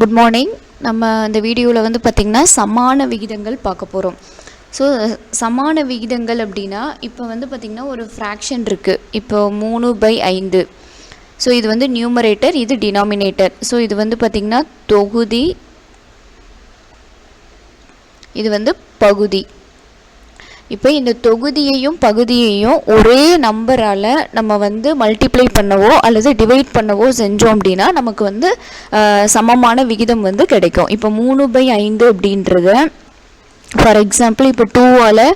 Good morning நம்ம இந்த வீடியோவில் வந்து பார்த்திங்கன்னா சமான விகிதங்கள் பார்க்க போகிறோம் ஸோ சமான விகிதங்கள் அப்படின்னா இப்போ வந்து பார்த்திங்கன்னா ஒரு ஃப்ராக்ஷன் இருக்குது இப்போ மூணு பை ஐந்து. ஸோ இது வந்து நியூமரேட்டர் இது டினாமினேட்டர் ஸோ இது வந்து பார்த்திங்கன்னா தொகுதி இது வந்து பகுதி. இப்போ இந்த தொகுதியையும் பகுதியையும் ஒரே நம்பரால் நம்ம வந்து மல்டிப்ளை பண்ணவோ அல்லது டிவைட் பண்ணவோ செஞ்சோம் அப்படின்னா நமக்கு வந்து சமமான விகிதம் வந்து கிடைக்கும். இப்போ மூணு பை ஐந்து அப்படின்றத ஃபார் எக்ஸாம்பிள் இப்போ டூவால்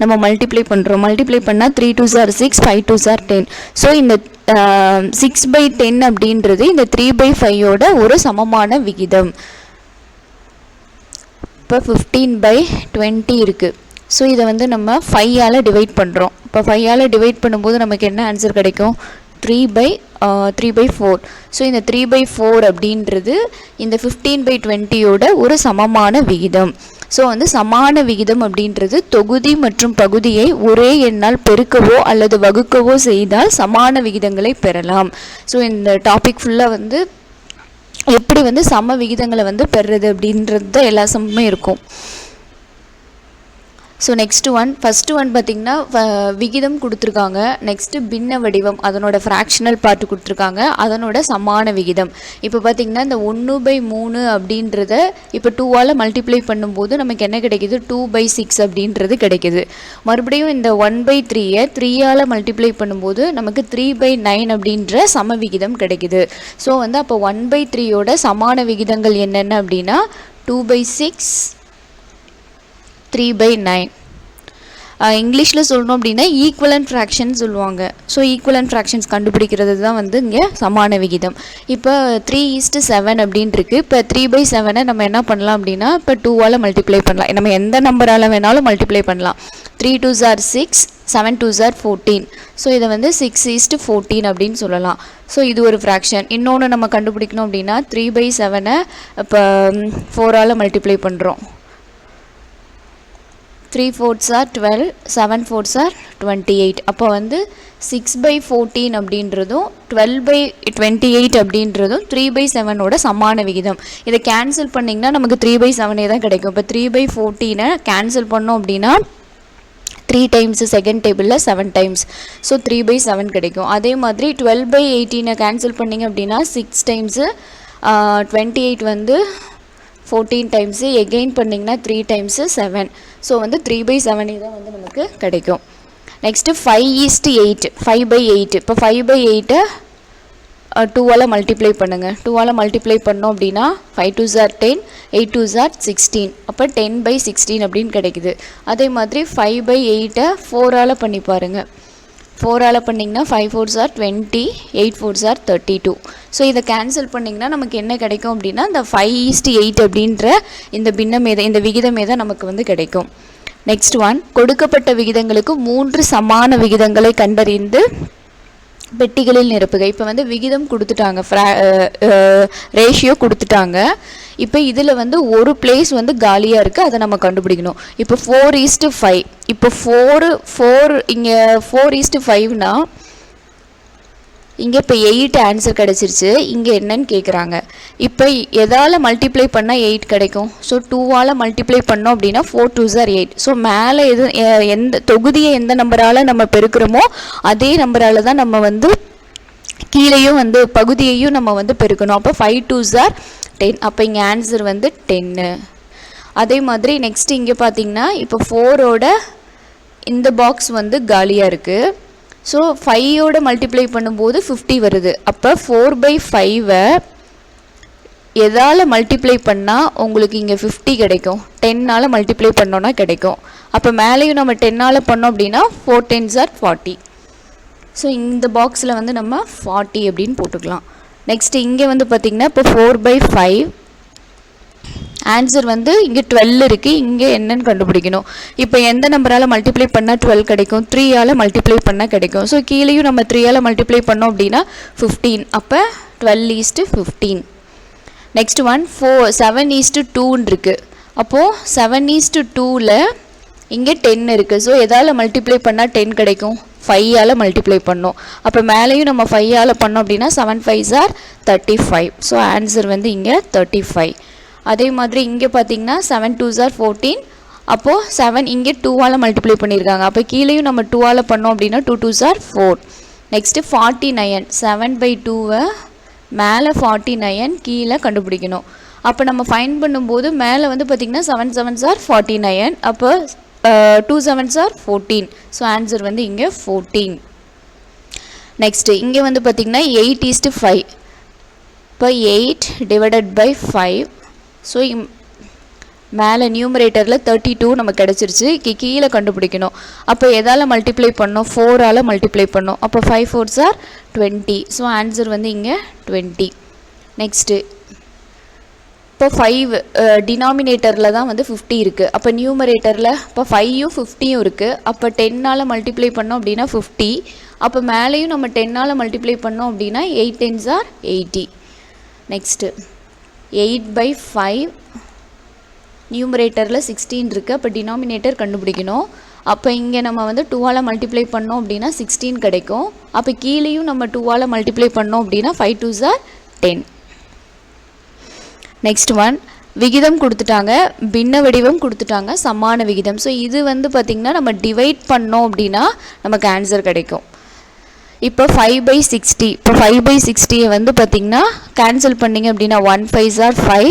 நம்ம மல்டிப்ளை பண்ணுறோம் மல்டிப்ளை பண்ணால் three two are six five two are ten so இந்த சிக்ஸ் பை டென் அப்படின்றது இந்த த்ரீ பை ஃபைவோட ஒரு சமமான விகிதம். இப்போ ஃபிஃப்டீன் பை டுவெண்ட்டி இருக்குது ஸோ இதை வந்து நம்ம ஃபையால் டிவைட் பண்ணுறோம் இப்போ ஃபையால் டிவைட் பண்ணும்போது நமக்கு என்ன ஆன்சர் கிடைக்கும்? Three by three by four so இந்த த்ரீ பை ஃபோர் அப்படின்றது இந்த ஃபிஃப்டீன் பை டுவெண்ட்டியோட ஒரு சமமான விகிதம். ஸோ வந்து சமான விகிதம் அப்படின்றது தொகுதி மற்றும் பகுதியை ஒரே எண்ணால் பெருக்கவோ அல்லது வகுக்கவோ செய்தால் சமான விகிதங்களை பெறலாம். ஸோ இந்த டாபிக் ஃபுல்லாக வந்து எப்படி வந்து சம விகிதங்களை வந்து பெறுறது அப்படின்றது தான் எல்லா சமமே இருக்கும். So next one first one பார்த்திங்கன்னா விகிதம் கொடுத்துருக்காங்க. நெக்ஸ்ட்டு பின்ன வடிவம். அதனோட ஃப்ராக்ஷனல் பார்ட் கொடுத்துருக்காங்க. அதனோட சமான விகிதம். இப்போ பார்த்திங்கன்னா இந்த ஒன்று பை மூணு அப்படின்றத இப்போ டூவால் மல்டிப்ளை பண்ணும்போது நமக்கு என்ன கிடைக்கிது? டூ பை சிக்ஸ் அப்படின்றது கிடைக்குது. மறுபடியும் இந்த ஒன் பை த்ரீயை த்ரீயால் மல்டிப்ளை பண்ணும்போது நமக்கு த்ரீ பை நைன் அப்படின்ற சம விகிதம் கிடைக்கிது. ஸோ வந்து அப்போ ஒன் பை த்ரீயோட சமான விகிதங்கள் என்னென்ன அப்படின்னா two by six three by nine இங்கிலீஷில் சொல்லணும் அப்படின்னா ஈக்குவலன் ஃப்ராக்ஷன் சொல்லுவாங்க. ஸோ ஈக்குவலன் ஃப்ராக்ஷன்ஸ் கண்டுபிடிக்கிறது தான் வந்து இங்கே சமான விகிதம். இப்போ த்ரீ ஈஸ்ட்டு செவன் அப்படின்னு இருக்கு. இப்போ த்ரீ பை செவனை நம்ம என்ன பண்ணலாம் அப்படின்னா இப்போ டூவால் மல்டிப்ளை பண்ணலாம். நம்ம எந்த நம்பரால் வேணாலும் மல்டிப்ளை பண்ணலாம். Three two are six seven two are fourteen so இதை வந்து சிக்ஸ் ஈஸ்ட்டு ஃபோர்டீன் அப்படின்னு சொல்லலாம். ஸோ இது ஒரு ஃப்ராக்ஷன் இன்னொன்று நம்ம கண்டுபிடிக்கணும் அப்படின்னா த்ரீ பை செவனை இப்போ ஃபோரால் மல்டிப்ளை பண்ணுறோம் three fours are twelve seven fours are twenty eight அப்போ வந்து சிக்ஸ் பை ஃபோர்டீன் அப்படின்றதும் டுவெல் பை டுவெண்ட்டி எயிட் அப்படின்றதும் த்ரீ பை செவனோட சமான விகிதம். இதை கேன்சல் பண்ணிங்கன்னா நமக்கு த்ரீ பை செவனே தான் கிடைக்கும். இப்போ த்ரீ பை ஃபோர்டீனை கேன்சல் பண்ணோம் அப்படின்னா த்ரீ டைம்ஸ் செகண்ட் டேபிளில் seven times so three by seven கிடைக்கும். அதே மாதிரி டுவெல் பை எயிட்டீனை கேன்சல் பண்ணிங்க அப்படின்னா சிக்ஸ் டைம்ஸு டுவெண்ட்டி எயிட் வந்து ஃபோர்டீன் டைம்ஸு எகெயின் பண்ணிங்கன்னா த்ரீ டைம்ஸு செவன் ஸோ வந்து த்ரீ பை செவனே தான் வந்து நமக்கு கிடைக்கும். Next five is to eight five by eight இப்போ ஃபைவ் பை எயிட்டை டூவால் மல்டிப்ளை பண்ணுங்கள் டூவால் மல்டிப்ளை பண்ணோம் அப்படின்னா five two are ten eight two are sixteen அப்போ டென் பை சிக்ஸ்டீன் அப்படின்னு கிடைக்குது. அதே மாதிரி ஃபைவ் பை எயிட்டை ஃபோரால் பண்ணி பாருங்கள் ஃபோரால் பண்ணிங்கன்னா five fours are twenty eight fours are thirty two so இதை கேன்சல் பண்ணிங்கன்னா நமக்கு என்ன கிடைக்கும் அப்படின்னா இந்த ஃபைவ் ஈஸ்ட் எயிட் அப்படின்ற இந்த பின்னமேத இந்த விகிதமேதான் நமக்கு வந்து கிடைக்கும். நெக்ஸ்ட் ஒன் கொடுக்கப்பட்ட விகிதங்களுக்கு மூன்று சமான விகிதங்களை கண்டறிந்து பெட்டிகளில் நிரப்புக. இப்போ வந்து விகிதம் கொடுத்துட்டாங்க. ரேஷியோ கொடுத்துட்டாங்க. இப்போ இதில் வந்து ஒரு பிளேஸ் வந்து காலியாக இருக்குது அதை நம்ம கண்டுபிடிக்கணும். இப்போ ஃபோர் ஈஸ்ட்டு ஃபைவ் இப்போ ஃபோரு ஃபோர் இங்கே ஃபோர் ஈஸ்ட்டு ஃபைவ்னா இங்கே இப்போ எயிட் ஆன்சர் கிடச்சிருச்சு. இங்கே என்னன்னு கேட்குறாங்க இப்போ எதால் மல்டிப்ளை பண்ணால் எயிட் கிடைக்கும்? ஸோ டூவால் மல்டிப்ளை பண்ணோம் அப்படின்னா four two are eight so மேலே எது எந்த தொகுதியை எந்த நம்பரால் நம்ம பெருக்கிறோமோ அதே நம்பரால் தான் நம்ம வந்து கீழேயும் வந்து பகுதியையும் நம்ம வந்து பெருக்கணும். அப்போ ஃபைவ் டூ சார் டென் அப்போ இங்கே ஆன்சர் வந்து டென்னு அதே மாதிரி நெக்ஸ்ட் இங்கே பார்த்தீங்கன்னா இப்போ ஃபோரோட இந்த பாக்ஸ் வந்து காலியாக இருக்குது ஸோ ஃபைவோட மல்டிப்ளை பண்ணும்போது ஃபிஃப்டி வருது. அப்போ ஃபோர் பை ஃபைவை எதால் மல்டிப்ளை பண்ணால் உங்களுக்கு இங்கே ஃபிஃப்டி கிடைக்கும். டென்னால் மல்டிப்ளை பண்ணோன்னா கிடைக்கும். அப்போ மேலேயும் நம்ம டென்னால் பண்ணோம் அப்படின்னா four tens are forty so இந்த பாக்ஸில் வந்து நம்ம ஃபார்ட்டி அப்படின்னு போட்டுக்கலாம். நெக்ஸ்ட் இங்கே வந்து பார்த்திங்கன்னா இப்போ ஃபோர் பை ஃபைவ் ஆன்சர் வந்து இங்கே டுவெல் இருக்குது இங்கே என்னன்னு கண்டுபிடிக்கணும். இப்போ எந்த நம்பரால் மல்டிப்ளை பண்ணால் டுவெல் கிடைக்கும்? த்ரீயால் மல்டிப்ளை பண்ணால் கிடைக்கும். ஸோ கீழேயும் நம்ம த்ரீயால் மல்டிப்ளை பண்ணோம் அப்படின்னா ஃபிஃப்டீன் அப்போ twelve is to fifteen next one four seven is to டூன்னு இருக்குது அப்போது செவன் ஈஸ்ட்டு டூவில் இங்கே டென் இருக்குது ஸோ எதால் மல்டிப்ளை பண்ணால் டென் கிடைக்கும்? ஃபையால் மல்டிப்ளை பண்ணோம். அப்போ மேலேயும் நம்ம ஃபையால் பண்ணோம் அப்படின்னா seven fives are thirty five so answer வந்து இங்கே தேர்ட்டி ஃபைவ் அதே மாதிரி இங்கே பார்த்தீங்கன்னா செவன் டூ ஆர் ஃபோர்டீன் அப்போது செவன் இங்கே டூவால் மல்டிப்ளை பண்ணியிருக்காங்க அப்போ கீழேயும் நம்ம டூவால் பண்ணோம் அப்படின்னா two two are four next forty nine seven by டூவை மேலே ஃபார்ட்டி நயன் கீழே கண்டுபிடிக்கணும். அப்போ நம்ம ஃபைன் பண்ணும்போது மேலே வந்து பார்த்திங்கன்னா seven sevens are forty nine அப்போ two sevens are fourteen so answer வந்து இங்கே ஃபோர்டீன் நெக்ஸ்ட்டு இங்கே வந்து பார்த்திங்கன்னா எயிட் ஈஸ்ட்டு ஃபைவ் இப்போ eight divided by five so மேலே நியூமரேட்டரில் தேர்ட்டி டூ நமக்கு கிடச்சிருச்சு. கீழே கண்டுபிடிக்கணும். அப்போ எதால் மல்டிப்ளை பண்ணோம்? ஃபோரால் மல்டிப்ளை பண்ணோம். அப்போ five fours are twenty so answer வந்து இங்கே டுவெண்ட்டி நெக்ஸ்ட்டு இப்போ ஃபைவ் டினாமினேட்டரில் தான் வந்து ஃபிஃப்டி இருக்குது அப்போ நியூமரேட்டரில் இப்போ ஃபையும் ஃபிஃப்டியும் இருக்குது அப்போ டென்னால் மல்டிப்ளை பண்ணோம் அப்படின்னா ஃபிஃப்டி அப்போ மேலேயும் நம்ம டென்னால் மல்டிப்ளை பண்ணோம் அப்படின்னா eight tens are eighty next eight by five நியூமரேட்டரில் சிக்ஸ்டீன் இருக்குது அப்போ டினாமினேட்டர் கண்டுபிடிக்கணும். அப்போ இங்கே நம்ம வந்து டூவால் மல்டிப்ளை பண்ணோம் அப்படின்னா சிக்ஸ்டீன் கிடைக்கும். அப்போ கீழேயும் நம்ம டூவால் மல்டிப்ளை பண்ணோம் அப்படின்னா five two are ten next one விகிதம் கொடுத்துட்டாங்க. பின்ன வடிவம் கொடுத்துட்டாங்க. சமான விகிதம். ஸோ இது வந்து பார்த்திங்கன்னா நம்ம டிவைட் பண்ணோம் அப்படின்னா நமக்கு ஆன்சர் கிடைக்கும். இப்போ ஃபைவ் பை சிக்ஸ்டி இப்போ ஃபைவ் பை சிக்ஸ்டியை வந்து பார்த்திங்கன்னா கேன்சல் பண்ணிங்க அப்படின்னா one five are five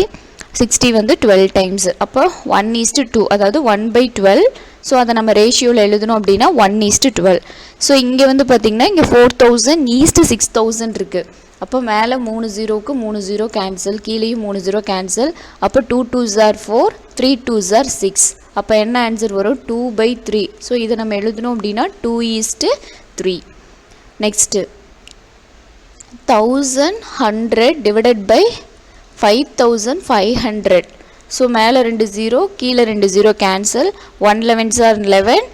sixty வந்து டுவெல் டைம்ஸ் அப்போ ஒன் ஈஸ்ட்டு டூ அதாவது ஒன் பை டுவெல் ஸோ அதை நம்ம ரேஷியோவில் எழுதணும் அப்படின்னா ஒன் ஈஸ்ட்டு டுவெல் ஸோ இங்கே வந்து பார்த்திங்கன்னா இங்கே four thousand is to six thousand இருக்குது அப்போ மேலே மூணு ஜீரோவுக்கு மூணு ஜீரோ கேன்சல் கீழேயும் மூணு ஜீரோ கேன்சல் அப்போ two two are four three two are six அப்போ என்ன ஆன்சர் வரும்? டூ பை த்ரீ ஸோ இதை நம்ம எழுதணும் அப்படின்னா two is to three next thousand hundred divided by five thousand five hundred so மேலே ரெண்டு ஜீரோ கீழே ரெண்டு zero cancel one eleven are eleven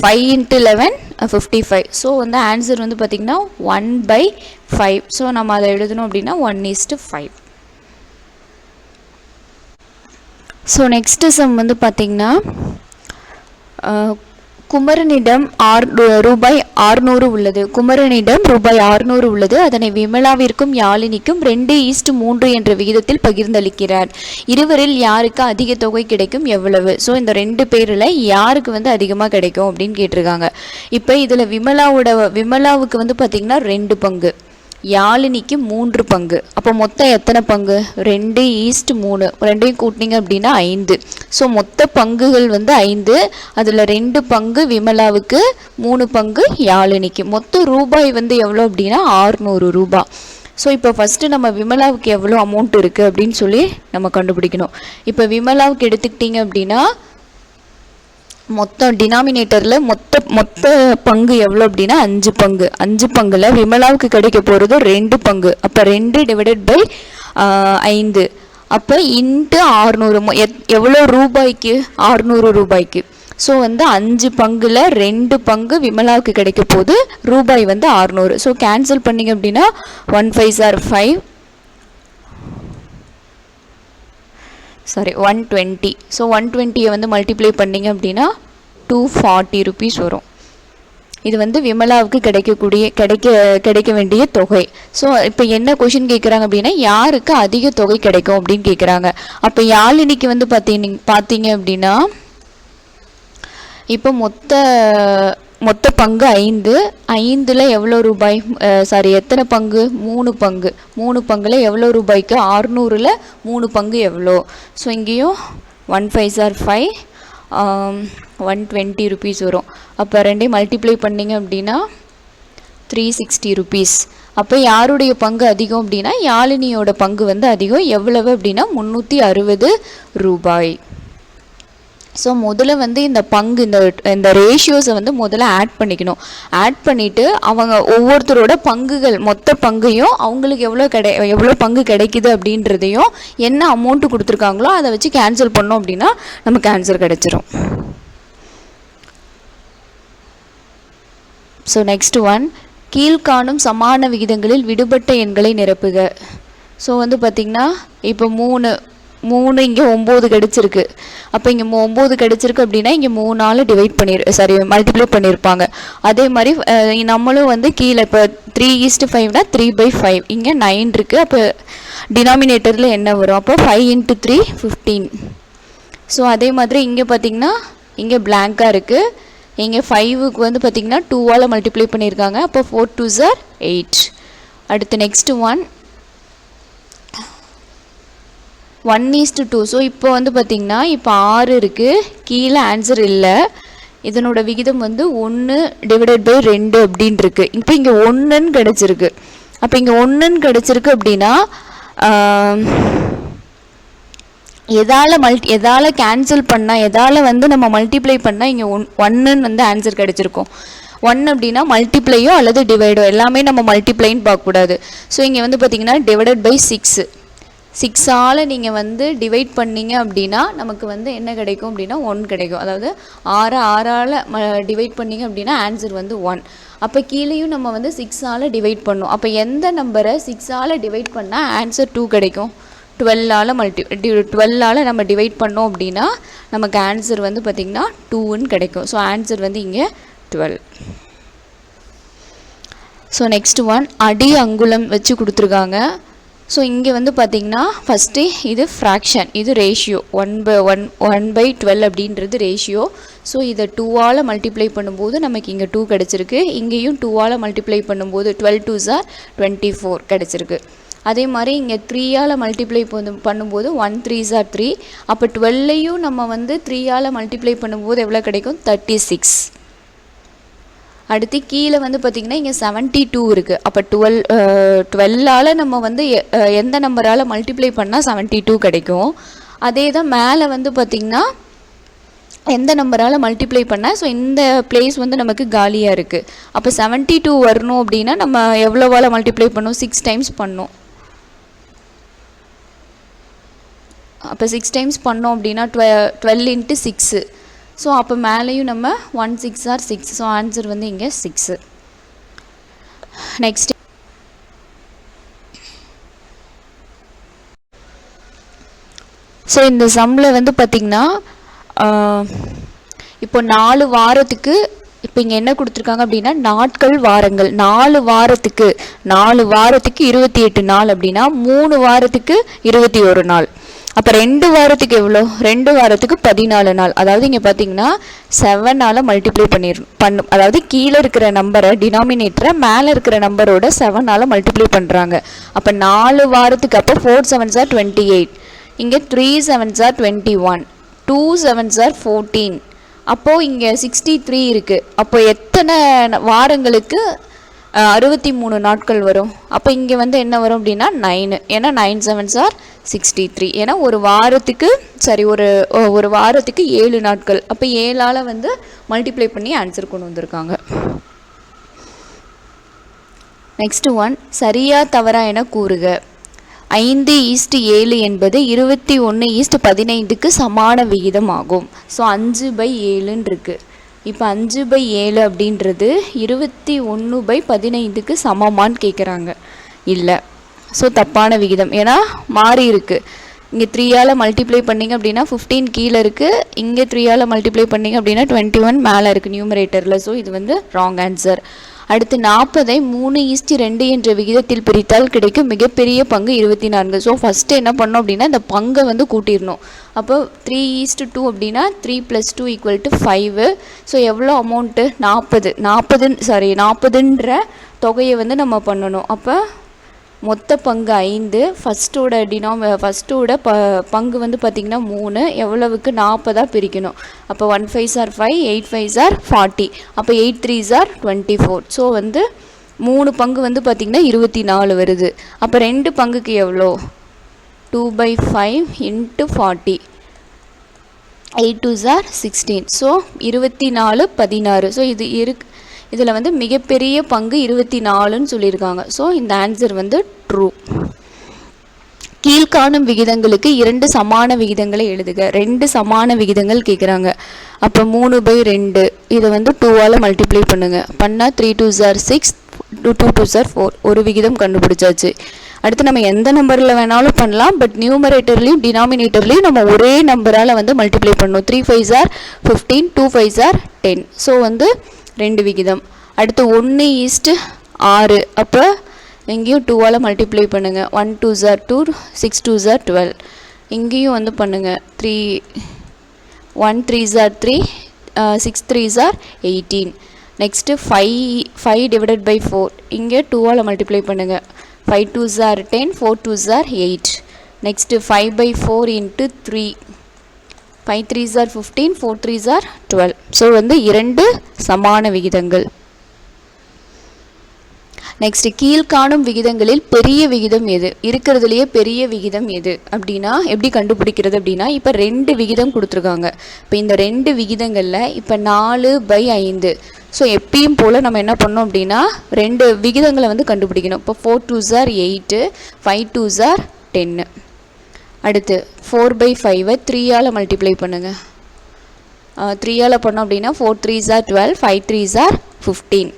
five into eleven fifty five so வந்து answer வந்து பார்த்திங்கன்னா ஒன் பை ஃபைவ் ஸோ நம்ம அதை எழுதணும் அப்படின்னா one is to five so next sum வந்து பார்த்திங்கன்னா குமரனிடம் ஆர் ரூபாய் ஆறுநூறு உள்ளது. குமரனிடம் ரூபாய் ஆறுநூறு உள்ளது. அதனை விமலாவிற்கும் யாழினிக்கும் ரெண்டு ஈஸ்ட் மூன்று என்ற விகிதத்தில் பகிர்ந்தளிக்கிறார். இருவரில் யாருக்கு அதிக தொகை கிடைக்கும்? எவ்வளவு? ஸோ இந்த ரெண்டு பேரில் யாருக்கு வந்து அதிகமாக கிடைக்கும் அப்படின்னு கேட்டிருக்காங்க. இப்போ இதில் விமலாவோட விமலாவுக்கு வந்து பார்த்திங்கன்னா ரெண்டு பங்கு. யாழினிக்கு மூன்று பங்கு. அப்போ மொத்தம் எத்தனை பங்கு? ரெண்டு ஈஸ்ட் மூணு. ரெண்டையும் கூட்டினீங்க அப்படின்னா ஐந்து. ஸோ மொத்த பங்குகள் வந்து ஐந்து. அதில் ரெண்டு பங்கு விமலாவுக்கு மூணு பங்கு யாழினிக்கு. மொத்த ரூபாய் வந்து எவ்வளோ அப்படின்னா ஆறுநூறு ரூபாய் ஸோ இப்போ ஃபஸ்ட்டு நம்ம விமலாவுக்கு எவ்வளோ அமௌண்ட் இருக்குது அப்படின்னு சொல்லி நம்ம கண்டுபிடிக்கணும். இப்போ விமலாவுக்கு எடுத்துக்கிட்டிங்க அப்படின்னா மொத்தம் டினாமினேட்டரில் மொத்த மொத்த பங்கு எவ்வளோ அப்படின்னா அஞ்சு பங்கு. அஞ்சு பங்கில் விமலாவுக்கு கிடைக்க போகிறது ரெண்டு பங்கு. அப்போ ரெண்டு டிவைடட் பை ஐந்து. அப்போ இன்ட்டு ஆறுநூறு எத் எவ்வளோ ரூபாய்க்கு? ஆறுநூறு ரூபாய்க்கு. ஸோ வந்து அஞ்சு பங்கில் ரெண்டு பங்கு விமலாவுக்கு கிடைக்க போது ரூபாய் வந்து ஆறுநூறு. ஸோ கேன்சல் பண்ணிங்க அப்படின்னா one five are five sorry one twenty so one டுவெண்ட்டியை வந்து மல்டிப்ளை பண்ணிங்க அப்படின்னா டூ ஃபார்ட்டி ருபீஸ் வரும். இது வந்து விமலாவுக்கு கிடைக்கக்கூடிய கிடைக்க கிடைக்க வேண்டிய தொகை. ஸோ இப்போ என்ன கொஷின் கேட்குறாங்க அப்படின்னா யாருக்கு அதிக தொகை கிடைக்கும் அப்படின்னு கேட்குறாங்க அப்போ யாழினிக்கு வந்து பார்த்தீங்க பார்த்தீங்க அப்படின்னா இப்போ மொத்த மொத்த பங்கு ஐந்து. ஐந்தில் எவ்வளோ ரூபாய்? சாரி எத்தனை பங்கு? மூணு பங்கு. மூணு பங்கில் எவ்வளோ ரூபாய்க்கு? ஆறுநூறில் மூணு பங்கு எவ்வளோ? ஸோ இங்கேயும் one five are five one twenty rupees வரும். அப்போ ரெண்டையும் மல்டிப்ளை பண்ணிங்க அப்படின்னா த்ரீ சிக்ஸ்டி ருபீஸ் அப்போ யாருடைய பங்கு அதிகம் அப்படின்னா யாழினியோட பங்கு வந்து அதிகம். எவ்வளவு அப்படின்னா முந்நூற்றி அறுபது ரூபாய். ஸோ முதல்ல வந்து இந்த பங்கு இந்த இந்த ரேஷியோஸை வந்து முதல்ல ஆட் பண்ணிக்கணும். ஆட் பண்ணிவிட்டு அவங்க ஒவ்வொருத்தரோட பங்குகள் மொத்த பங்கையும் அவங்களுக்கு எவ்வளோ கிடை எவ்வளோ பங்கு கிடைக்குது அப்படின்றதையும் என்ன அமௌண்ட்டு கொடுத்துருக்காங்களோ அதை வச்சு கேன்சல் பண்ணோம் அப்படின்னா நமக்கு ஆன்சர் கிடைச்சிரும். ஸோ நெக்ஸ்ட் ஒன் கீழ்காணும் சமான விகிதங்களில் விடுபட்ட எண்களை நிரப்புக. ஸோ வந்து பார்த்திங்கன்னா இப்போ மூணு மூணு இங்கே ஒம்பது கிடச்சிருக்கு. அப்போ இங்கே ஒம்பது கிடச்சிருக்கு அப்படின்னா இங்கே மூணால் டிவைட் பண்ணிரு சாரி மல்டிப்ளை பண்ணியிருப்பாங்க அதே மாதிரி நம்மளும் வந்து கீழே இப்போ த்ரீ ஈஸ்ட் ஃபைவ்னா த்ரீ பை ஃபைவ் இங்கே நைன் இருக்குது அப்போ டினாமினேட்டரில் என்ன வரும்? அப்போ five into three fifteen so அதே மாதிரி இங்கே பார்த்தீங்கன்னா இங்கே பிளாங்காக இருக்குது இங்கே ஃபைவுக்கு வந்து பார்த்திங்கன்னா டூவால் மல்டிப்ளை பண்ணியிருக்காங்க அப்போ ஃபோர் டூ சார் எயிட் அடுத்து next one one is to two so இப்போ வந்து பார்த்திங்கன்னா இப்போ ஆறு இருக்குது கீழே ஆன்சர் இல்லை. இதனோட விகிதம் வந்து ஒன்று டிவைடட் பை ரெண்டு அப்படின்னு இருக்கு இப்போ இங்கே ஒன்றுன்னு கிடச்சிருக்கு. அப்போ இங்கே ஒன்றுன்னு கிடச்சிருக்கு அப்படின்னா எதால் மல்டி எதால் கேன்சல் பண்ணால் எதால் வந்து நம்ம மல்டிப்ளை பண்ணால் இங்கே ஒன் ஒன்றுன்னு வந்து ஆன்சர் கிடச்சிருக்கும். ஒன் அப்படின்னா மல்டிப்ளையோ அல்லது டிவைடோ எல்லாமே நம்ம மல்டிப்ளைன்னு பார்க்கக்கூடாது. ஸோ இங்கே வந்து பார்த்திங்கன்னா டிவைடட் பை சிக்ஸு சிக்ஸால் நீங்கள் வந்து டிவைட் பண்ணீங்க அப்படின்னா நமக்கு வந்து என்ன கிடைக்கும் அப்படின்னா ஒன் கிடைக்கும். அதாவது ஆறு ஆறால் ம டிவைட் பண்ணீங்க அப்படின்னா ஆன்சர் வந்து ஒன் அப்போ கீழேயும் நம்ம வந்து சிக்ஸால் டிவைட் பண்ணோம். அப்போ எந்த நம்பரை சிக்ஸால் டிவைட் பண்ணால் ஆன்சர் டூ கிடைக்கும். டுவெல்லால் மல்டி டி டுவெல்லால் நம்ம டிவைட் பண்ணோம் அப்படின்னா நமக்கு ஆன்சர் வந்து பார்த்திங்கன்னா டூன்னு கிடைக்கும். ஸோ ஆன்சர் வந்து இங்கே டுவெல் ஸோ நெக்ஸ்ட் ஒன் அடி அங்குலம் வச்சு கொடுத்துருக்காங்க. ஸோ இங்கே வந்து பார்த்திங்கன்னா ஃபஸ்ட்டு இது ஃப்ராக்ஷன் இது ratio one by one one by twelve அப்படின்றது ரேஷியோ ஸோ இதை டூவால் மல்டிப்ளை பண்ணும்போது நமக்கு இங்கே டூ கிடச்சிருக்கு. இங்கேயும் டூவால் மல்டிப்ளை பண்ணும்போது twelve two jar twenty four கிடச்சிருக்கு. அதே மாதிரி இங்கே த்ரீயால் மல்டிப்ளை பண்ணும்போது ஒன் த்ரீ சார் த்ரீ அப்போ டுவெல்லையும் நம்ம வந்து த்ரீயால் மல்டிப்ளை பண்ணும்போது எவ்வளோ கிடைக்கும்? தேர்ட்டி சிக்ஸ் அடுத்து கீழே வந்து பார்த்திங்கன்னா இங்கே செவன்ட்டி டூ இருக்குது அப்போ டுவெல் டுவெல்லால் நம்ம வந்து எ- எந்த நம்பரால் மல்டிப்ளை பண்ணால் செவன்ட்டி டூ கிடைக்கும். அதே தான் மேலே வந்து பார்த்திங்கன்னா எந்த நம்பரால் மல்டிப்ளை பண்ணால் ஸோ இந்த பிளேஸ் வந்து நமக்கு காலியாக இருக்குது அப்போ செவன்ட்டி டூ வரணும் அப்படின்னா நம்ம எவ்வளோவால் மல்டிப்ளை பண்ணோம் சிக்ஸ் டைம்ஸ் பண்ணோம் அப்போ சிக்ஸ் டைம்ஸ் பண்ணோம் அப்படின்னா டுவெ டுவெல் இன்ட்டு சிக்ஸு ஸோ அப்போ மேலேயும் நம்ம one six are six so answer வந்து இங்கே சிக்ஸு நெக்ஸ்ட் ஸோ இந்த சம்மில் வந்து பார்த்திங்கன்னா இப்போ நாலு வாரத்துக்கு இப்போ இங்கே என்ன கொடுத்துருக்காங்க அப்படின்னா நாட்கள் வாரங்கள். நாலு வாரத்துக்கு நாலு வாரத்துக்கு இருபத்தி எட்டு நாள் அப்படின்னா மூணு வாரத்துக்கு இருபத்தி ஒரு நாள். அப்போ ரெண்டு வாரத்துக்கு எவ்வளோ? ரெண்டு வாரத்துக்கு பதினாலு நாள். அதாவது இங்கே பார்த்தீங்கன்னா செவனால் மல்டிப்ளை பண்ணிரு பண்ணும் அதாவது கீழே இருக்கிற நம்பரை டினாமினேட்டரை மேலே இருக்கிற நம்பரோட செவனால் மல்டிப்ளை பண்ணுறாங்க அப்போ நாலு வாரத்துக்கு அப்போ four seven are twenty eight இங்கே three seven are twenty one two seven are fourteen அப்போது இங்கே சிக்ஸ்டி த்ரீ இருக்குது அப்போ எத்தனை வாரங்களுக்கு அறுபத்தி மூணு நாட்கள் வரும்? அப்போ இங்கே வந்து என்ன வரும் அப்படின்னா நைனு ஏன்னா nine seven are sixty three ஏன்னா ஒரு வாரத்துக்கு சரி ஒரு ஒரு வாரத்துக்கு ஏழு நாட்கள். அப்போ ஏழால் வந்து மல்டிப்ளை பண்ணி ஆன்சர் கொண்டு வந்திருக்காங்க. நெக்ஸ்ட் ஒன் சரியா தவறா என கூறுக. ஐந்து ஈஸ்ட் ஏழு என்பது இருபத்தி ஒன்று ஈஸ்ட் பதினைந்துக்கு சமான விகிதம் ஆகும். ஸோ அஞ்சு பை ஏழுன்னு இருக்குது இப்போ அஞ்சு பை ஏழு அப்படின்றது இருபத்தி ஒன்று பை பதினைந்துக்கு சமமான்னு கேட்குறாங்க இல்லை. ஸோ தப்பான விகிதம். ஏன்னா மாறி இருக்குது இங்கே த்ரீயால் மல்டிப்ளை பண்ணிங்க அப்படின்னா ஃபிஃப்டீன் கீழே இருக்குது இங்கே த்ரீயால் மல்டிப்ளை பண்ணிங்க அப்படின்னா டுவெண்ட்டி ஒன் மேலே இருக்குது நியூமரேட்டரில் ஸோ இது வந்து ராங் ஆன்சர் அடுத்து நாற்பதை மூணு ஈஸ்டி ரெண்டு என்ற விகிதத்தில் பிரித்தால் கிடைக்கும் மிகப்பெரிய பங்கு இருபத்தி நான்கு. ஸோ ஃபஸ்ட்டு என்ன பண்ணோம் அப்படின்னா இந்த பங்கை வந்து கூட்டிடணும். அப்போ த்ரீ ஈஸ்ட் டூ அப்படின்னா three plus two equal to five so எவ்வளோ அமௌண்ட்டு நாற்பது. நாற்பதுன்னு சாரி நாற்பதுன்ற தொகையை வந்து நம்ம பண்ணணும். அப்போ மொத்த பங்கு ஐந்து. ஃபஸ்ட்டோட டினாம ஃபஸ்ட்டோட ப பங்கு வந்து பார்த்திங்கன்னா மூணு. எவ்வளவுக்கு நாற்பதாக பிரிக்கணும். அப்போ one five are five eight five are forty அப்போ eight three are twenty four so வந்து மூணு பங்கு வந்து பார்த்திங்கன்னா இருபத்தி நாலு வருது. அப்போ ரெண்டு பங்குக்கு எவ்வளோ? Two by five into forty eight two are sixteen so இருபத்தி நாலு பதினாறு. ஸோ இது இருக்கு இதில் வந்து மிகப்பெரிய பங்கு இருபத்தி நாலுன்னு சொல்லியிருக்காங்க. ஸோ இந்த ஆன்சர் வந்து ட்ரூ கீழ்காணும் விகிதங்களுக்கு இரண்டு சமான விகிதங்களை எழுதுக. ரெண்டு சமான விகிதங்கள் கேட்குறாங்க அப்போ மூணு பை ரெண்டு. இதை வந்து டூவால் மல்டிப்ளை பண்ணுங்க. பண்ணால் three two are six two two two are four ஒரு விகிதம் கண்டுபிடிச்சாச்சு. அடுத்து நம்ம எந்த நம்பரில் வேணாலும் பண்ணலாம். பட் நியூமரேட்டர்லையும் டினாமினேட்டர்லேயும் நம்ம ஒரே நம்பரால் வந்து மல்டிப்ளை பண்ணணும். Three five are fifteen two five are ten so வந்து ரெண்டு விகிதம். அடுத்து ஒன்று ஈஸ்ட்டு ஆறு. அப்போ எங்கேயும் டூவால் மல்டிப்ளை பண்ணுங்கள் one two are two six two are twelve இங்கேயும் வந்து பண்ணுங்கள் three one three are three six three are eighteen next five five divided by four இங்கே டூவால் மல்டிப்ளை பண்ணுங்கள் five two are ten four two are eight next five by four into three five three are fifteen four three are twelve so வந்து இரண்டு சமான விகிதங்கள். Next கீழ்காணும் விகிதங்களில் பெரிய விகிதம் எது? இருக்கிறதுலையே பெரிய விகிதம் எது? அப்படின்னா எப்படி கண்டுபிடிக்கிறது அப்படின்னா இப்போ ரெண்டு விகிதம் கொடுத்துருக்காங்க. இப்போ இந்த ரெண்டு விகிதங்களில் இப்போ நாலு பை ஐந்து. ஸோ எப்பயும் போல் நம்ம என்ன பண்ணோம் அப்படின்னா ரெண்டு விகிதங்களை வந்து கண்டுபிடிக்கணும். இப்போ four two are eight five two are ten அடுத்து ஃபோர் பை ஃபைவை த்ரீயால் மல்டிப்ளை பண்ணுங்கள் த்ரீயால் பண்ணோம் அப்படின்னா four three are twelve five three are fifteen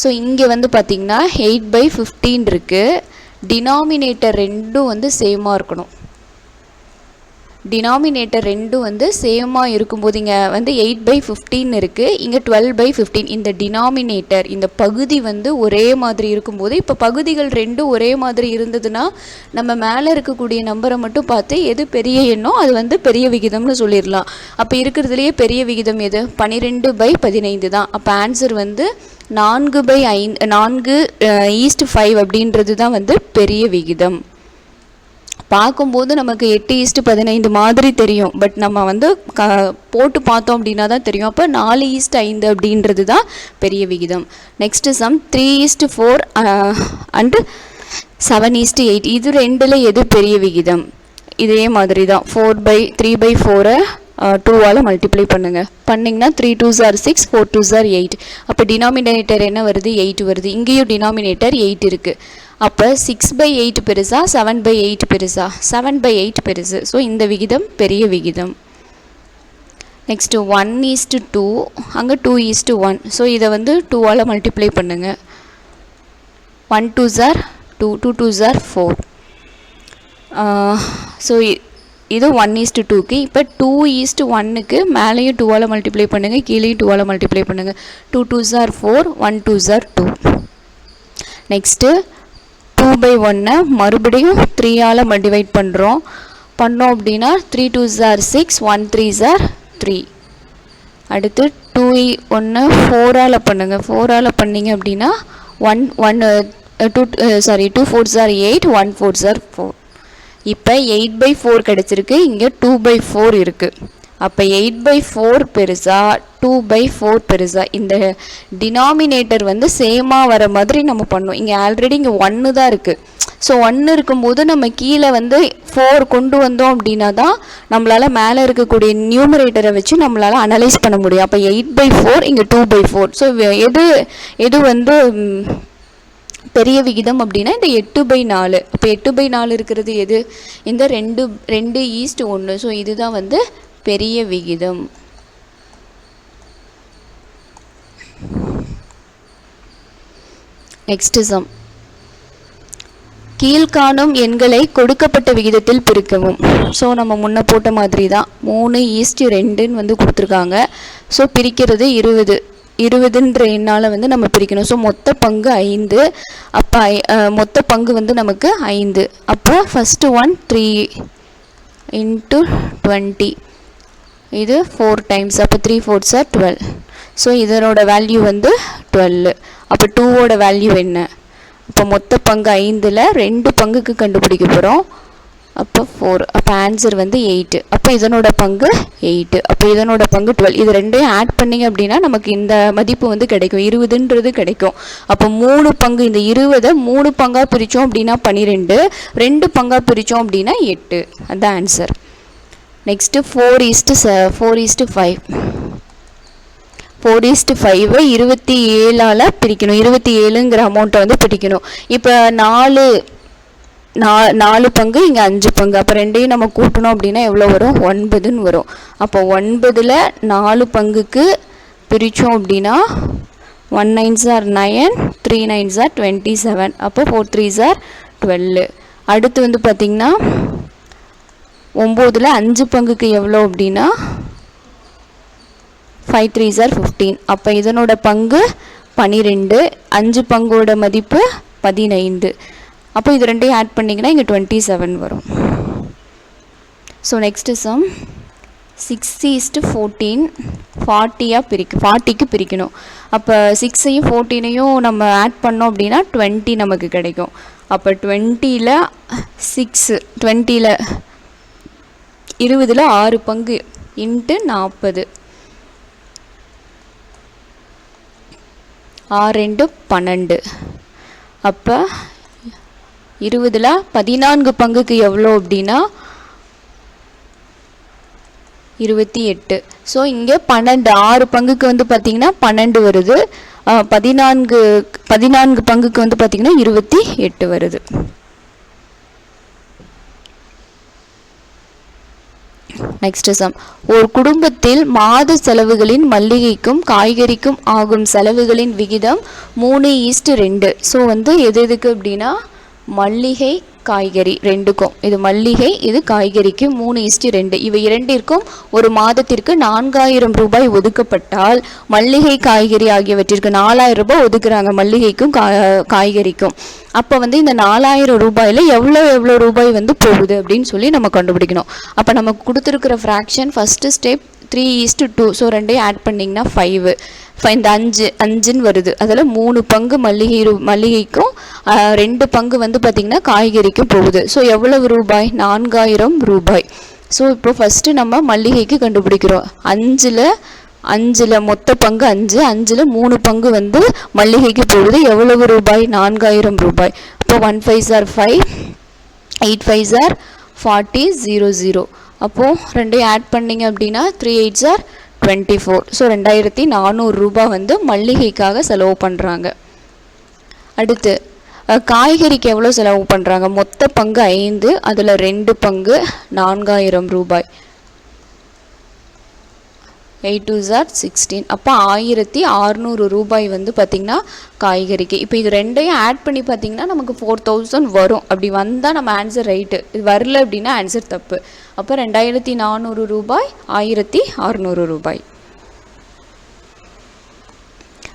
so இங்கே வந்து பார்த்திங்கன்னா எயிட் பை ஃபிஃப்டீன் இருக்குது டினாமினேட்டர் ரெண்டும் வந்து சேமாக இருக்கணும். டினாமினேட்டர் ரெண்டும் வந்து சேமாக இருக்கும்போது இங்கே வந்து எயிட் பை ஃபிஃப்டீன் இருக்குது இங்கே டுவெல் பை ஃபிஃப்டீன் இந்த டினாமினேட்டர் இந்த பகுதி வந்து ஒரே மாதிரி இருக்கும்போது இப்போ பகுதிகள் ரெண்டும் ஒரே மாதிரி இருந்ததுன்னா நம்ம மேலே இருக்கக்கூடிய நம்பரை மட்டும் பார்த்து எது பெரிய எண்ணோ அது வந்து பெரிய விகிதம்னு சொல்லிடலாம். அப்போ இருக்கிறதுலையே பெரிய விகிதம் எது? பன்னிரெண்டு பை பதினைந்து தான். அப்போ ஆன்சர் வந்து நான்கு பை ஐந்து நான்கு ஈஸ்ட் ஃபைவ் அப்படின்றது தான் வந்து பெரிய விகிதம். பார்க்கும்போது நமக்கு எட்டு ஈஸ்ட்டு பதினைந்து மாதிரி தெரியும். பட் நம்ம வந்து க போட்டு பார்த்தோம் அப்படின்னா தான் தெரியும். அப்போ நாலு ஈஸ்ட் ஐந்து அப்படின்றது தான் பெரிய விகிதம். Next sum three is to four and seven is to eight இது ரெண்டில் எது பெரிய விகிதம்? இதே மாதிரி தான். ஃபோர் பை த்ரீ பை ஃபோரை டூவால் மல்டிப்ளை பண்ணுங்கள் பண்ணிங்கன்னா three two are six four two are eight அப்போ டினாமினேட்டர் என்ன வருது? எயிட் வருது. இங்கேயும் டினாமினேட்டர் எயிட் இருக்குது அப்போ சிக்ஸ் பை எயிட் பெருசா செவன் பை எயிட் பெருசா? செவன் பை எயிட் பெருசு. ஸோ இந்த விகிதம் பெரிய விகிதம். Next one is to two அங்கே two is to one so இதை வந்து டூவால் மல்டிப்ளை பண்ணுங்கள் one two are two two two are four so இது ஒன் ஈஸ்ட்டு டூக்கு இப்போ டூ ஈஸ்ட்டு ஒன்னுக்கு மேலேயும் டூவால் மல்டிப்ளை பண்ணுங்கள் கீழேயும் டூவால் மல்டிப்ளை பண்ணுங்கள் two two are four one two are two next two by ஒன்னை மறுபடியும் த்ரீயால் டிவைட் பண்ணுறோம் பண்ணோம் அப்படின்னா three two are six one three are three அடுத்து டூ ஒன்று ஃபோரால் பண்ணுங்கள் ஃபோரால் பண்ணிங்க. அப்படின்னா one one two sorry two four are eight one four are four இப்போ எயிட் பை ஃபோர் கிடச்சிருக்கு. இங்கே டூ பை ஃபோர் இருக்குது அப்போ எயிட் பை ஃபோர் பெருசாக டூ பை ஃபோர் பெருசா இந்த டினாமினேட்டர் வந்து சேமாக வர மாதிரி நம்ம பண்ணோம் இங்கே ஆல்ரெடி இங்கே ஒன்று தான் இருக்குது ஸோ ஒன்று இருக்கும்போது நம்ம கீழே வந்து ஃபோர் கொண்டு வந்தோம் அப்படின்னா தான் நம்மளால் மேலே இருக்கக்கூடிய நியூமரேட்டரை வச்சு நம்மளால் அனலைஸ் பண்ண முடியும். அப்போ எயிட் பை ஃபோர் இங்கே டூ பை ஃபோர் ஸோ எது எது வந்து பெரிய விகிதம் அப்படின்னா இந்த எட்டு பை நாலு. இப்போ எட்டு பை நாலு இருக்கிறது எது? இந்த ரெண்டு ரெண்டு ஈஸ்ட் ஒன்று ஸோ இதுதான் வந்து பெரிய விகிதம். நெக்ஸ்ட் சம் கீழ்காணும் எண்களை கொடுக்கப்பட்ட விகிதத்தில் பிரிக்கவும். ஸோ நம்ம முன்ன போட்ட மாதிரி தான் மூணு ஈஸ்ட் ரெண்டுன்னு வந்து கொடுத்துருக்காங்க. ஸோ பிரிக்கிறது இருபது. இருபதுன்ற எண்ணால் வந்து நம்ம பிரிக்கணும். ஸோ மொத்த பங்கு ஐந்து. அப்போ ஐ மொத்த பங்கு வந்து நமக்கு ஐந்து. அப்போ first one three into twenty இது ஃபோர் டைம்ஸ் அப்போ three fours are twelve so இதனோட வேல்யூ வந்து டுவெல் அப்போ டூவோட வேல்யூ என்ன? இப்போ மொத்த பங்கு ஐந்தில் ரெண்டு பங்குக்கு கண்டுபிடிக்க போகிறோம் அப்போ ஃபோர் அப்போ ஆன்சர் வந்து எயிட்டு அப்போ இதனோட பங்கு எயிட்டு அப்போ இதனோட பங்கு டுவெல் இது ரெண்டையும் ஆட் பண்ணிங்க அப்படின்னா நமக்கு இந்த மதிப்பு வந்து கிடைக்கும். இருபதுன்றது கிடைக்கும். அப்போ மூணு பங்கு இந்த இருபதை மூணு பங்காக பிரித்தோம் அப்படின்னா பன்னிரெண்டு ரெண்டு பங்காக பிரித்தோம் அப்படின்னா எட்டு. அதுதான் answer next four is to ச four is to five four is to ஃபைவை இருபத்தி ஏழால் பிரிக்கணும். இருபத்தி ஏழுங்கிற அமௌண்ட்டை வந்து பிரிக்கணும். இப்போ நாலு நா நாலு பங்கு இங்கே அஞ்சு பங்கு. அப்போ ரெண்டையும் நம்ம கூட்டணும் அப்படின்னா எவ்வளோ வரும்? ஒன்பதுன்னு வரும். அப்போ ஒன்பதில் நாலு பங்குக்கு பிரித்தோம் அப்படின்னா one nines are nine three nines are twenty seven அப்போ ஃபோர் த்ரீஸ் ஆர் டுவெல்லு அடுத்து வந்து பார்த்திங்கன்னா ஒம்போதில் அஞ்சு பங்குக்கு எவ்வளோ அப்படின்னா? ஃபைவ் த்ரீ சார் ஃபிஃப்டீன் அப்போ இதனோட பங்கு பன்னிரெண்டு அஞ்சு பங்கோட மதிப்பு பதினைந்து. அப்போ இது ரெண்டையும் ஆட் பண்ணிங்கன்னா இங்கே டுவெண்ட்டி செவன் வரும் so next sum six is to fourteen ஃபார்ட்டியாக பிரிக்க ஃபார்ட்டிக்கு பிரிக்கணும். அப்போ சிக்ஸையும் ஃபோர்டீனையும் நம்ம ஆட் பண்ணோம் அப்படின்னா டுவெண்ட்டி நமக்கு கிடைக்கும். அப்போ டுவெண்ட்டியில் சிக்ஸு டுவெண்ட்டியில் இருபதில் ஆறு பங்கு இன்ட்டு நாற்பது ஆறு ரெண்டு பன்னெண்டு. அப்போ இருபதில் பதினான்கு பங்குக்கு எவ்வளோ அப்படின்னா இருபத்தி எட்டு. ஸோ இங்கே பன்னெண்டு ஆறு பங்குக்கு வந்து பார்த்திங்கன்னா பன்னெண்டு வருது. பதினான்கு பதினான்கு பங்குக்கு வந்து பார்த்திங்கன்னா இருபத்தி எட்டு வருது. நெக்ஸ்ட் சம் um, ஒரு குடும்பத்தில் மாத செலவுகளின் மல்லிகைக்கும் காய்கறிக்கும் ஆகும் செலவுகளின் விகிதம் மூணு ஈஸ்ட் ரெண்டு. ஸோ வந்து எது எதுக்கு அப்படின்னா மல்லிகை காய்கறி ரெண்டுக்கும். இது மல்லிகை இது காய்கறிக்கு மூணு இஸ்டி ரெண்டு. இவை இரண்டிற்கும் ஒரு மாதத்திற்கு நான்காயிரம் ரூபாய் ஒதுக்கப்பட்டால் மல்லிகை காய்கறி ஆகியவற்றிற்கு நாலாயிரம் ரூபாய் ஒதுக்குறாங்க மல்லிகைக்கும் கா காய்கறிக்கும். அப்போ வந்து இந்த நாலாயிரம் ரூபாயில் எவ்வளோ எவ்வளோ ரூபாய் வந்து போகுது அப்படின்னு சொல்லி நம்ம கண்டுபிடிக்கணும். அப்போ நம்ம கொடுத்துருக்குற fraction first step three is to two so ரெண்டையும் ஆட் பண்ணிங்கன்னா ஃபைவ் இந்த அஞ்சு அஞ்சுன்னு வருது. அதில் மூணு பங்கு மல்லிகை ரூ மல்லிகைக்கும் ரெண்டு பங்கு வந்து பார்த்திங்கன்னா காய்கறிக்கும் போகுது. ஸோ எவ்வளவு ரூபாய்? நான்காயிரம் ரூபாய். ஸோ இப்போ ஃபஸ்ட்டு நம்ம மல்லிகைக்கு கண்டுபிடிக்கிறோம். அஞ்சில் அஞ்சில் மொத்த பங்கு அஞ்சு அஞ்சில் மூணு பங்கு வந்து மல்லிகைக்கு போகுது. எவ்வளவு ரூபாய்? நான்காயிரம் ரூபாய். இப்போ one five are five eight five are forty zero zero அப்போது ரெண்டையும் ஆட் பண்ணிங்க அப்படின்னா three eight are twenty four so ரெண்டாயிரத்தி நானூறு ரூபாய் வந்து மல்லிகைக்காக செலவு பண்ணுறாங்க அடுத்து காய்கறிக்கு எவ்வளோ செலவு பண்ணுறாங்க மொத்த பங்கு ஐந்து அதில் ரெண்டு பங்கு நான்காயிரம் ரூபாய். எயிட் டூ ஜார் சிக்ஸ்டீன் அப்போ ஆயிரத்தி ஆறுநூறு ரூபாய் வந்து பார்த்திங்கன்னா காய்கறிக்கு. இப்போ இது ரெண்டையும் ஆட் பண்ணி பார்த்திங்கன்னா நமக்கு ஃபோர் தௌசண்ட் வரும். அப்படி வந்தால் நம்ம ஆன்சர் ரைட்டு இது வரல அப்படின்னா ஆன்சர் தப்பு. அப்போ ரெண்டாயிரத்தி நானூறு ரூபாய் ஆயிரத்தி அறுநூறு ரூபாய்.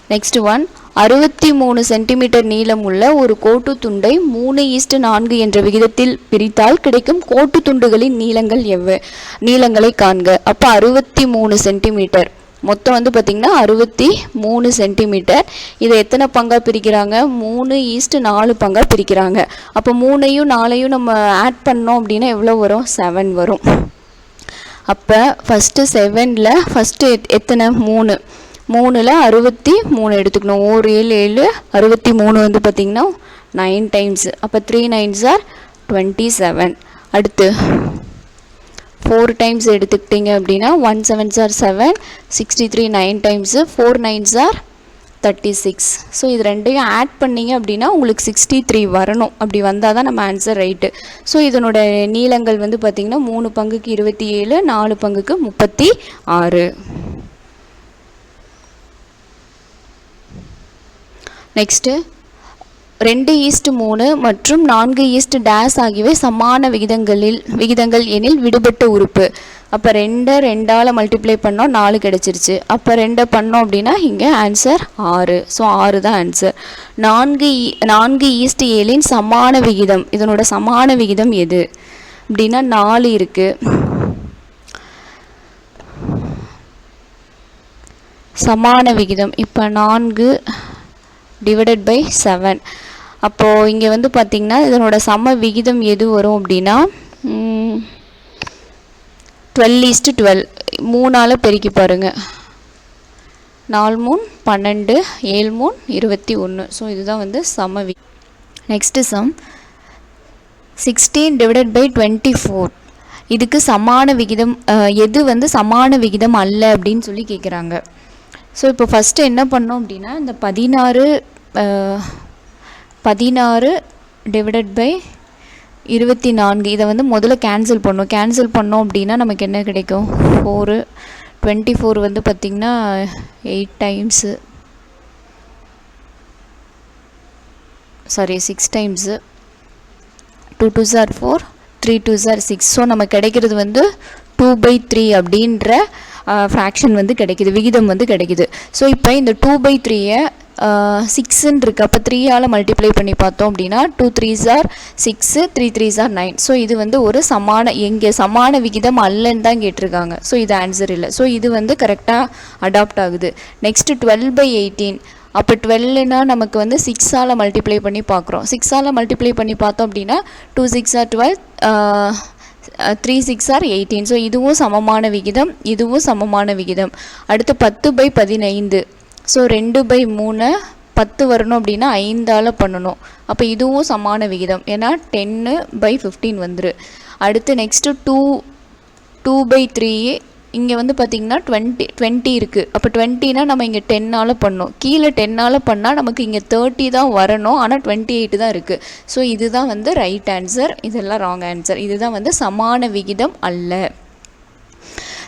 நெக்ஸ்ட் ஒன் அறுபத்தி மூணு சென்டிமீட்டர் நீளம் உள்ள ஒரு கோட்டு துண்டை மூணு ஈஸ்ட் நான்கு என்ற விகிதத்தில் பிரித்தால் கிடைக்கும் கோட்டு துண்டுகளின் நீளங்கள் எவ்வ நீளங்களை காண்க. அப்போ அறுபத்தி மூணு சென்டிமீட்டர் மொத்தம் வந்து பார்த்திங்கன்னா அறுபத்தி மூணு சென்டிமீட்டர். இதை எத்தனை பங்காக பிரிக்கிறாங்க? மூணு ஈஸ்ட்டு நாலு பங்காக பிரிக்கிறாங்க. அப்போ மூணையும் நாலையும் நம்ம ஆட் பண்ணோம் அப்படின்னா எவ்வளோ வரும்? செவன் வரும். அப்போ ஃபஸ்ட்டு செவனில் ஃபஸ்ட்டு எத்தனை? மூணு. மூணில் அறுபத்தி மூணு எடுத்துக்கணும். ஒரு ஏழு ஏழு அறுபத்தி மூணு வந்து பார்த்திங்கன்னா நைன் டைம்ஸ் அப்போ three nines are twenty seven அடுத்து ஃபோர் டைம்ஸ் எடுத்துக்கிட்டிங்க அப்படின்னா one sevens are seven sixty three nine times four nines are thirty six so இது ரெண்டையும் ஆட் பண்ணிங்க அப்படின்னா உங்களுக்கு சிக்ஸ்டி த்ரீ வரணும். அப்படி வந்தால் தான் நம்ம ஆன்சர் ரைட்டு ஸோ இதனோட நீளங்கள் வந்து பார்த்திங்கன்னா மூணு பங்குக்கு இருபத்தி ஏழு நாலு பங்குக்கு முப்பத்தி ஆறு. நெக்ஸ்ட்டு ரெண்டு ஈஸ்ட் மூணு மற்றும் நான்கு ஈஸ்ட் டேஸ் ஆகியவை சமான விகிதங்களில் விகிதங்கள் எனில் விடுபட்ட உறுப்பு. அப்போ ரெண்டை ரெண்டால் மல்டிப்ளை பண்ணோம் நாலு கிடச்சிருச்சு. அப்போ ரெண்டை பண்ணோம் அப்படின்னா இங்கே ஆன்சர் ஆறு. ஸோ ஆறு தான் ஆன்சர் நான்கு நான்கு ஈஸ்ட் ஏழின் சமான விகிதம். இதனோட சமான விகிதம் எது? அப்படின்னா நாலு இருக்குது சமான விகிதம். இப்போ நான்கு டிவைடட் பை செவன் அப்போது இங்கே வந்து பார்த்திங்கன்னா இதனோட சம விகிதம் எது வரும் அப்படின்னா டுவெல் ஈஸ்ட்டு டுவெல் மூணால் பெருக்கி பாருங்கள் நாலு மூணு பன்னெண்டு ஏழு மூணு இருபத்தி ஒன்று ஸோ இதுதான் வந்து சம we next sum sixteen divided by twenty four இதுக்கு சமான விகிதம் எது வந்து சமான விகிதம் அல்ல அப்படின்னு சொல்லி கேட்குறாங்க ஸோ இப்போ ஃபஸ்ட்டு என்ன பண்ணோம் அப்படின்னா இந்த பதினாறு பதினாறு டிவைடட் பை இருபத்தி நான்கு இதை வந்து முதல்ல கேன்சல் பண்ணும். கேன்சல் பண்ணோம் அப்படின்னா நமக்கு என்ன கிடைக்கும்? ஃபோரு டுவெண்ட்டி ஃபோர் வந்து பார்த்திங்கன்னா eight times sorry six times two two are four three two are six so நம்ம கிடைக்கிறது வந்து டூ பை த்ரீ அப்படின்ற ஃப்ராக்ஷன் வந்து கிடைக்கிது. விகிதம் வந்து கிடைக்கிது. ஸோ இப்போ இந்த டூ பை த்ரீயை சிக்ஸுன்னு இருக்குது அப்போ த்ரீயால் மல்டிப்ளை பண்ணி பார்த்தோம் அப்படின்னா two three are six three three are nine so இது வந்து ஒரு சமான எங்கே சமான விகிதம் அல்லன்னு தான் கேட்டிருக்காங்க. ஸோ இது ஆன்சர் இல்லை. ஸோ இது வந்து கரெக்டாக அடாப்ட் ஆகுது. நெக்ஸ்ட்டு டுவெல் பை எயிட்டீன் அப்போ டுவெல்னா நமக்கு வந்து சிக்ஸால் மல்டிப்ளை பண்ணி பார்க்குறோம். சிக்ஸால் மல்டிப்ளை பண்ணி பார்த்தோம் அப்படின்னா two six are twelve three six are eighteen so இதுவும் சமமான விகிதம் இதுவும் சமமான விகிதம். அடுத்து பத்து பை பதினைந்து. ஸோ ரெண்டு பை மூணு பத்து வரணும் அப்படின்னா ஐந்தால் பண்ணணும். அப்போ இதுவும் சமான விகிதம். ஏன்னா டென்னு பை ஃபிஃப்டீன் வந்துரு. அடுத்து next two two by three இங்கே வந்து பார்த்திங்கன்னா டுவெண்ட்டி டுவெண்ட்டி இருக்குது அப்போ டுவெண்ட்டினா நம்ம இங்கே டென்னால் பண்ணோம். கீழே டென்னால் பண்ணால் நமக்கு இங்கே தேர்ட்டி தான் வரணும். ஆனால் டுவெண்ட்டி எயிட் தான் இருக்குது ஸோ இதுதான் வந்து ரைட் ஆன்சர் இதெல்லாம் ராங் ஆன்சர் இதுதான் வந்து சமான விகிதம் அல்ல.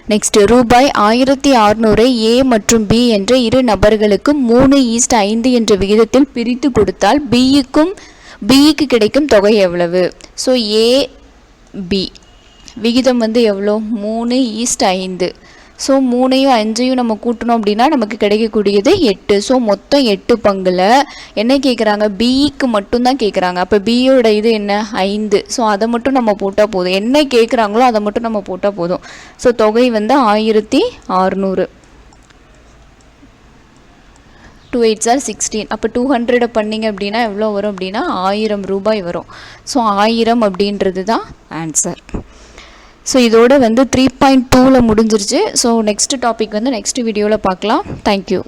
நெக்ஸ்ட் ரூபாய் ஆயிரத்தி அறுநூறை ஏ மற்றும் பி என்ற இரு நபர்களுக்கு மூணு ஈஸ்ட் ஐந்து என்ற விகிதத்தில் பிரித்து கொடுத்தால் பிஇக்கும் பிஇக்கு கிடைக்கும் தொகை எவ்வளவு? ஸோ ஏ பி விகிதம் வந்து எவ்வளோ? மூணு ஈஸ்ட் ஐந்து. ஸோ மூணையும் அஞ்சையும் நம்ம கூட்டணும் அப்படின்னா நமக்கு கிடைக்கக்கூடியது எட்டு. ஸோ மொத்தம் எட்டு பங்கில் என்ன கேட்குறாங்க பிஇக்கு மட்டும்தான் கேட்குறாங்க அப்போ பியோட இது என்ன? ஐந்து. ஸோ அதை மட்டும் நம்ம போட்டால் போதும். என்ன கேட்குறாங்களோ அதை மட்டும் நம்ம போட்டால் போதும். ஸோ தொகை வந்து ஆயிரத்தி அறநூறு டூ எயிட்ஸ் ஆர் சிக்ஸ்டீன் அப்போ டூ ஹண்ட்ரடை பண்ணிங்க அப்படின்னா எவ்வளோ வரும் அப்படின்னா ஆயிரம் ரூபாய் வரும். ஸோ ஆயிரம் அப்படின்றது தான் ஆன்சர் ஸோ இதோட வந்து த்ரீ பாயிண்ட் டூவில் முடிஞ்சிருச்சு. ஸோ நெக்ஸ்ட் டாபிக் வந்து நெக்ஸ்ட் வீடியோவில் பார்க்கலாம். Thank you